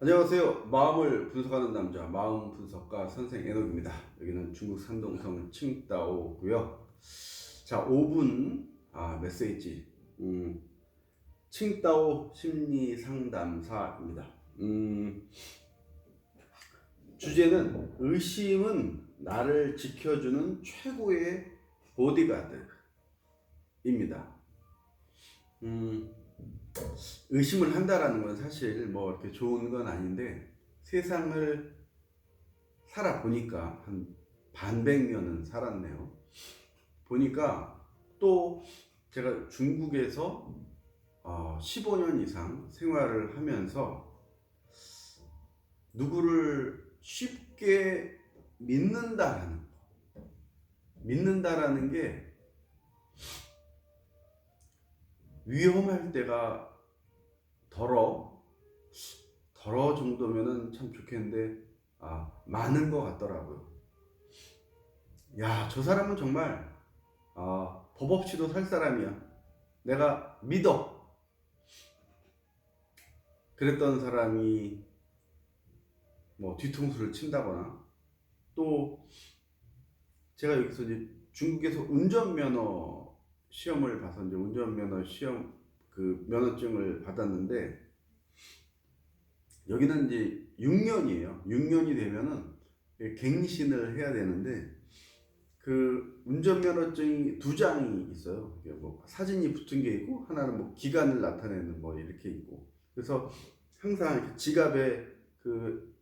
안녕하세요. 마음을 분석하는 남자, 마음 분석가 선생 에녹입니다. 여기는 중국 산동성 칭다오고요. 자, 5분 아, 메시지. 음, 칭다오 심리 상담사입니다. 음, 주제는 의심은 나를 지켜주는 최고의 보디가드입니다. 음, 의심을 한다라는 건 사실 뭐 이렇게 좋은 건 아닌데 세상을 살아보니까 한 반백 년은 살았네요. 보니까 또 제가 중국에서 어, 15년 이상 생활을 하면서 누구를 쉽게 믿는다라는 거. 믿는다라는 게 위험할 때가 덜어 덜어 정도면은 참 좋겠는데 아 많은 것 같더라고요. 야 저 사람은 정말 아, 법 없이도 살 사람이야. 내가 믿어. 그랬던 사람이 뭐 뒤통수를 친다거나 또 제가 여기서 이제 중국에서 운전면허 시험을 봐서 이제 운전면허 시험 그 면허증을 받았는데 여기는 이제 6년이에요. 6년이 되면은 갱신을 해야 되는데 그 운전면허증이 두 장이 있어요. 뭐 사진이 붙은 게 있고 하나는 뭐 기간을 나타내는 뭐 이렇게 있고 그래서 항상 지갑에 그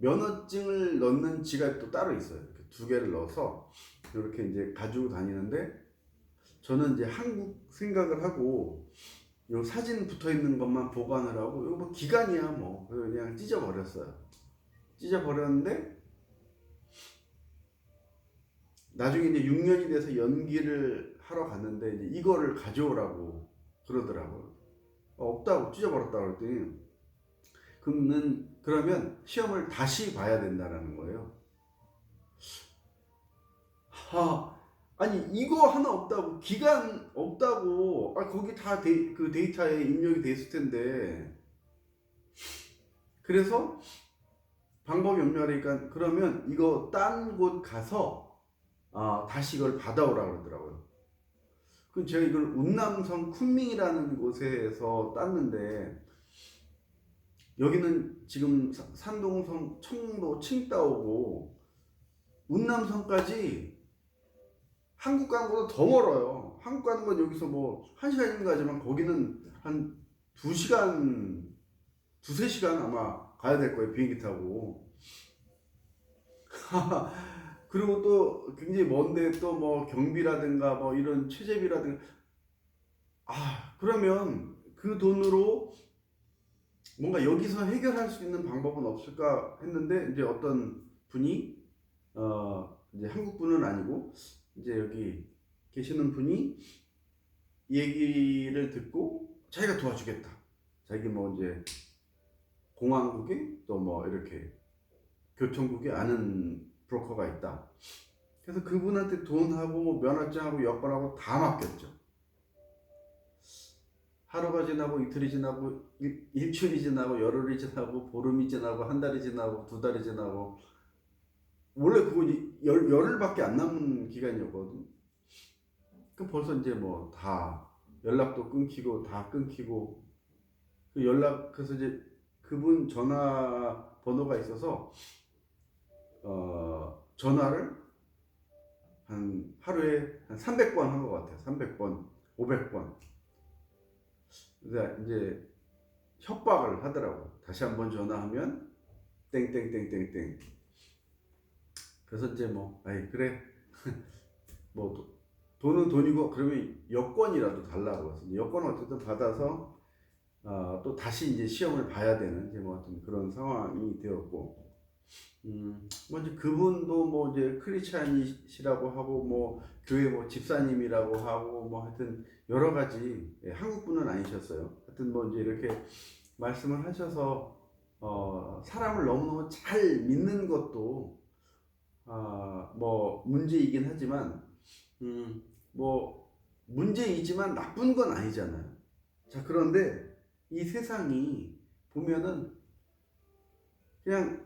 면허증을 넣는 지갑이 또 따로 있어요. 두 개를 넣어서 이렇게 이제 가지고 다니는데 저는 이제 한국 생각을 하고 요 사진 붙어 있는 것만 보관을 하고 이거 뭐 기간이야 뭐 그냥 찢어 버렸어요. 찢어 버렸는데 나중에 이제 6년이 돼서 연기를 하러 갔는데 이제 이거를 가져오라고 그러더라고요. 어, 없다고 찢어 버렸다 그랬더니 그러면 그러면 시험을 다시 봐야 된다라는 거예요. 하 아니 이거 하나 없다고 기간 없다고 아 거기 다 그 데이터에 입력이 돼 있을 텐데 그래서 방법이 없냐니까 그러면 이거 딴 곳 가서 아 다시 이걸 받아오라 그러더라고요. 그 제가 이걸 운남성 쿤밍이라는 곳에서 땄는데 여기는 지금 사- 산동성 청도 칭따오고 운남성까지 한국 가는 것보다 더 멀어요. 한국 가는 건 여기서 뭐 한 시간이면 가지만 거기는 한 두 시간, 두세 시간 아마 가야 될 거예요. 비행기 타고. 그리고 또 굉장히 먼데 또 뭐 경비라든가 뭐 이런 최저비라든가 아, 그러면 그 돈으로 뭔가 여기서 해결할 수 있는 방법은 없을까 했는데 이제 어떤 분이 어 이제 한국 분은 아니고 이제 여기 계시는 분이 얘기를 듣고 자기가 도와주겠다. 자기 뭐 이제 공항국에 또 뭐 이렇게 교통국에 아는 브로커가 있다. 그래서 그분한테 돈하고 면허증하고 여권하고 다 맡겼죠. 하루가 지나고 이틀이 지나고 일, 일주일이 지나고 열흘이 지나고 보름이 지나고 한 달이 지나고 두 달이 지나고 원래 그거 이- 열, 열흘밖에 안 남은 기간이었거든. 그 벌써 이제 뭐 다 연락도 끊기고 다 끊기고 그 연락 그래서 이제 그분 전화 번호가 있어서 어 전화를 한 하루에 한 300번 한 것 같아요. 300번, 500번. 근데 이제 협박을 하더라고. 다시 한번 전화하면 땡땡땡땡땡. 그래서 이제 뭐, 아이 그래, 뭐 도- 돈은 돈이고 그러면 여권이라도 달라고 해서 여권을 어쨌든 받아서 어, 또 다시 이제 시험을 봐야 되는 이제 뭐 어떤 그런 상황이 되었고, 음, 뭐 이제 그분도 뭐 이제 크리스찬이시라고 하고 뭐 교회 뭐 집사님이라고 하고 뭐 하여튼 여러 가지 예, 한국 분은 아니셨어요. 하여튼 뭐 이제 이렇게 말씀을 하셔서 어, 사람을 너무너무 잘 믿는 것도 아, 뭐 문제이긴 하지만 음, 뭐 문제이지만 나쁜 건 아니잖아요. 자 그런데 이 세상이 보면은 그냥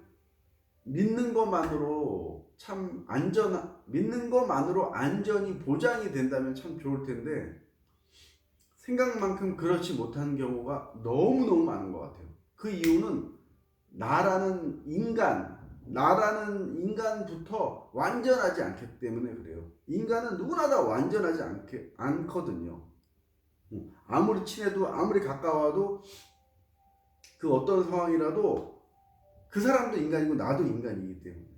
믿는 것만으로 참 안전 믿는 것만으로 안전이 보장이 된다면 참 좋을 텐데 생각만큼 그렇지 못한 경우가 너무너무 많은 것 같아요. 그 이유는 나라는 인간, 나라는 인간부터 완전하지 않기 때문에 그래요. 인간은 누구나 다 완전하지 않게, 않거든요. 음, 아무리 친해도, 아무리 가까워도 그 어떤 상황이라도 그 사람도 인간이고 나도 인간이기 때문에.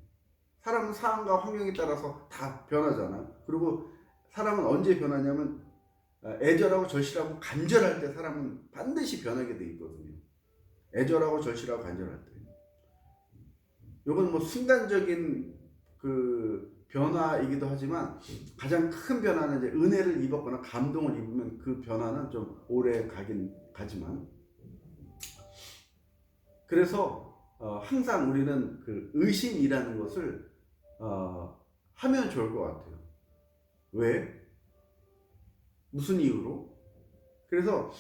사람은 상황과 환경에 따라서 다 변하잖아요. 그리고 사람은 언제 변하냐면 어, 애절하고 절실하고 간절할 때 사람은 반드시 변하게 돼 있거든요. 애절하고 절실하고 간절할 때. 이건 뭐 순간적인 그 변화이기도 하지만 가장 큰 변화는 이제 은혜를 입었거나 감동을 입으면 그 변화는 좀 오래 가긴 가지만 그래서 어, 항상 우리는 그 의심이라는 것을 어, 하면 좋을 것 같아요. 왜? 무슨 이유로? 그래서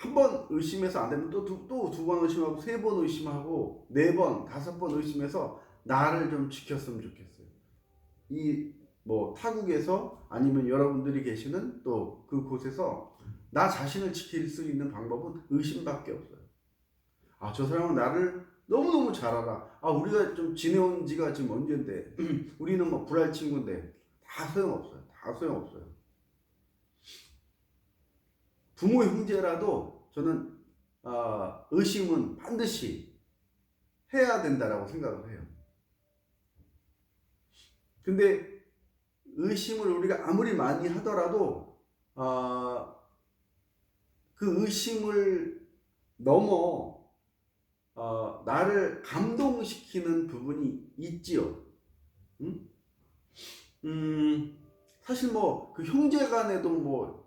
한 번 의심해서 안 되면 또두 번 의심하고 세 번 의심하고 네 번, 다섯 번 의심해서 나를 좀 지켰으면 좋겠어요. 이 뭐 타국에서 아니면 여러분들이 계시는 또 그 곳에서 나 자신을 지킬 수 있는 방법은 의심밖에 없어요. 아, 저 사람은 나를 너무너무 잘 알아. 아, 우리가 좀 지내온 지가 지금 언젠데, 우리는 뭐 불알 친구인데, 다 소용없어요. 다 소용없어요. 부모 형제라도 저는 아, 의심은 반드시 해야 된다라고 생각을 해요. 근데 의심을 우리가 아무리 많이 하더라도 아, 그 의심을 넘어 어, 나를 감동시키는 부분이 있지요. 음? 음, 사실 뭐 그 형제간에도 뭐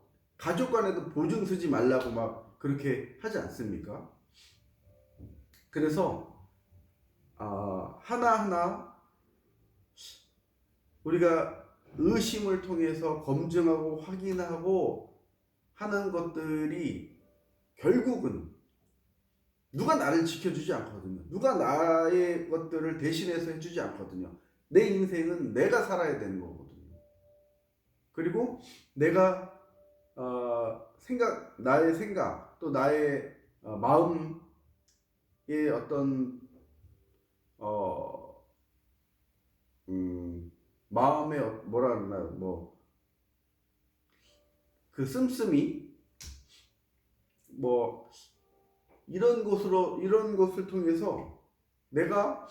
가족 간에도 보증 서지 말라고 막 그렇게 하지 않습니까? 그래서 아, 하나하나 우리가 의심을 통해서 검증하고 확인하고 하는 것들이 결국은 누가 나를 지켜주지 않거든요. 누가 나의 것들을 대신해서 해주지 않거든요. 내 인생은 내가 살아야 되는 거거든요. 그리고 내가 어, 생각, 나의 생각, 또 나의 어, 마음의 어떤 어, 음, 마음의 어- 뭐라 그러나 뭐그 씀씀이 뭐 이런 곳으로 이런 것을 통해서 내가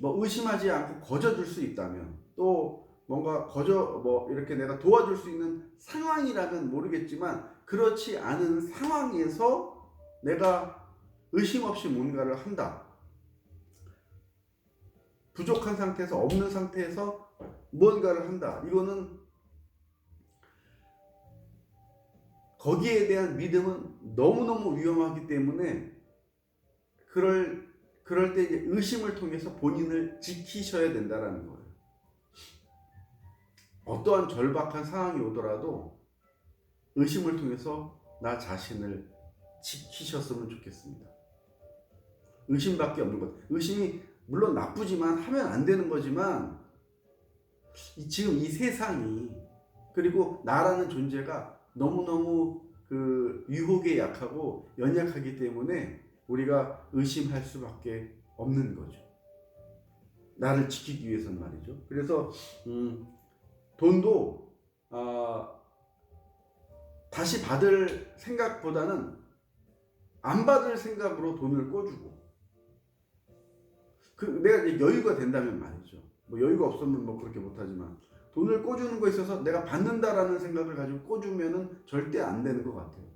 뭐 의심하지 않고 거저 줄 수 있다면 또 뭔가 거저 뭐 이렇게 내가 도와줄 수 있는 상황이라면 모르겠지만 그렇지 않은 상황에서 내가 의심 없이 뭔가를 한다. 부족한 상태에서 없는 상태에서 무언가를 한다. 이거는 거기에 대한 믿음은 너무너무 위험하기 때문에 그럴 그럴 때 의심을 통해서 본인을 지키셔야 된다라는 거예요. 어떠한 절박한 상황이 오더라도 의심을 통해서 나 자신을 지키셨으면 좋겠습니다. 의심밖에 없는 것. 의심이 물론 나쁘지만 하면 안 되는 거지만 이- 지금 이 세상이 그리고 나라는 존재가 너무너무 그 유혹에 약하고 연약하기 때문에 우리가 의심할 수밖에 없는 거죠. 나를 지키기 위해서는 말이죠. 그래서 음, 돈도 아, 다시 받을 생각보다는 안 받을 생각으로 돈을 꿔주고 그 내가 여유가 된다면 말이죠. 뭐 여유가 없으면 뭐 그렇게 못하지만 돈을 꿔주는 거에 있어서 내가 받는다라는 생각을 가지고 꿔주면은 절대 안 되는 것 같아요.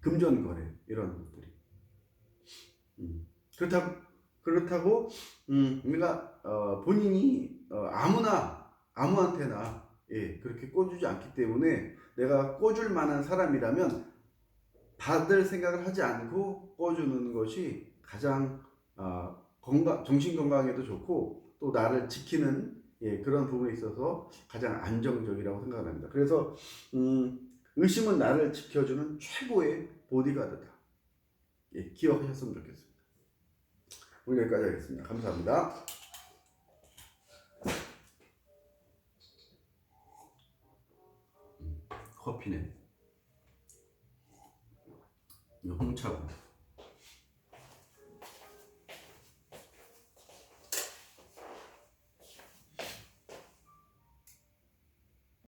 금전 거래 이런 것들이 음. 그렇다고 그렇다고 음, 우리가 어, 본인이 어, 아무나 아무한테나 예, 그렇게 꿔주지 않기 때문에 내가 꿔줄 만한 사람이라면 받을 생각을 하지 않고 꿔주는 것이 가장 아, 건강 정신 건강에도 좋고 또 나를 지키는 예, 그런 부분에 있어서 가장 안정적이라고 생각을 합니다. 그래서 음, 의심은 나를 지켜주는 최고의 보디가드다. 예, 기억하셨으면 좋겠습니다. 오늘 여기까지 하겠습니다. 감사합니다. 커피네. 홍차고.